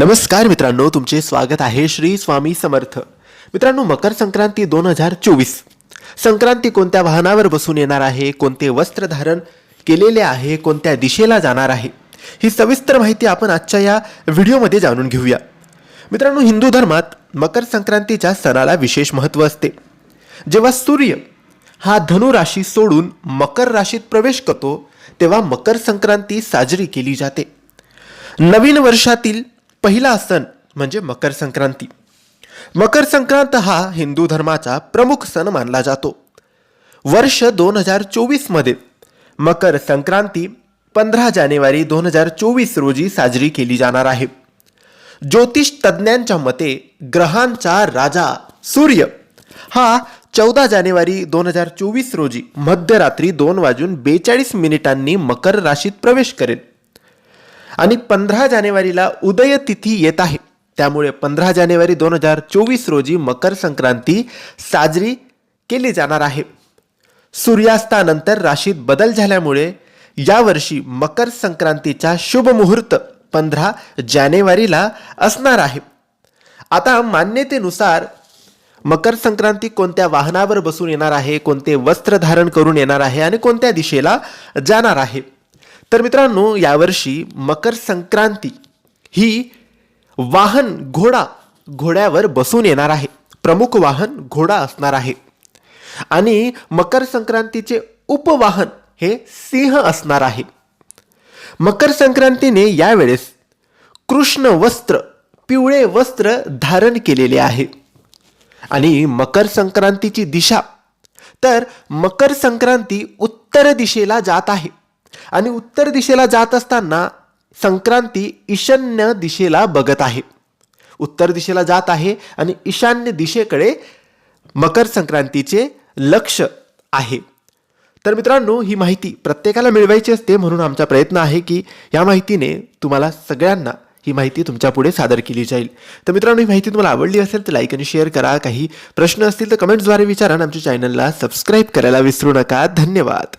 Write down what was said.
नमस्कार मित्रांनो तुमचे स्वागत आहे श्री स्वामी समर्थ. मित्रांनो मकर संक्रांती दोन हजार चोवीस. संक्रांती कोणत्या वाहनावर बसून येणार आहे कोणते वस्त्र धारण केलेले आहे कोणत्या दिशेला जाणार आहे ही सविस्तर माहिती आपण आजच्या या व्हिडिओमध्ये जाणून घेऊया. मित्रांनो हिंदू धर्मात मकर संक्रांतीच्या सणाला विशेष महत्त्व असते. जेव्हा सूर्य हा धनु राशी सोडून मकर राशीत प्रवेश करतो तेव्हा मकर संक्रांती साजरी केली जाते. नवीन वर्षातील पहिला सण म्हणजे मकर संक्रांती. मकर संक्रांत हा हिंदू धर्माचा प्रमुख सण मानला जातो. वर्ष दोन हजार चोवीसमध्ये मकर संक्रांती पंधरा जानेवारी दोन हजार चोवीस रोजी साजरी केली जाणार आहे. ज्योतिष तज्ज्ञांच्या मते ग्रहांचा राजा सूर्य हा चौदा जानेवारी दोन हजार चोवीस रोजी मध्यरात्री दोन वाजून बेचाळीस मिनिटांनी मकर राशीत प्रवेश करेल. आणि पंधरा जानेवारीला उदय तिथी येत आहे. त्यामुळे पंधरा जानेवारी दोन हजार चोवीस रोजी मकर संक्रांती साजरी केली जाणार आहे. सूर्यास्तानंतर राशीत बदल झाल्यामुळे यावर्षी मकर संक्रांतीचा शुभ मुहूर्त पंधरा जानेवारीला असणार आहे. आता मान्यतेनुसार मकर संक्रांती कोणत्या वाहनावर बसून येणार आहे कोणते वस्त्र धारण करून येणार आहे आणि कोणत्या दिशेला जाणार आहे. तर मित्रांनो यावर्षी मकर संक्रांती ही वाहन घोडा घोड्यावर बसून येणार आहे. प्रमुख वाहन घोडा असणार आहे. आणि मकर संक्रांतीचे उपवाहन हे सिंह असणार आहे. मकर संक्रांतीने यावेळेस कृष्ण वस्त्र पिवळे वस्त्र धारण केलेले आहे. आणि मकर संक्रांतीची दिशा तर मकर संक्रांती उत्तर दिशेला जात आहे. आणि उत्तर दिशेला जात असताना संक्रांती ईशान्य दिशेला बघत आहे. उत्तर दिशेला जात आहे आणि ईशान्य दिशेकडे मकर संक्रांतीचे लक्ष आहे. तर मित्रांनो ही माहिती प्रत्येकाला मिळवायची असते म्हणून आमचा प्रयत्न आहे की या माहितीने तुम्हाला सगळ्यांना ही माहिती तुमच्यापुढे सादर केली जाईल. तर मित्रांनो ही माहिती तुम्हाला आवडली असेल तर लाईक आणि शेअर करा. काही प्रश्न असतील तर कमेंट्सद्वारे विचारा आणि आमच्या चॅनलला सबस्क्राईब करायला विसरू नका. धन्यवाद.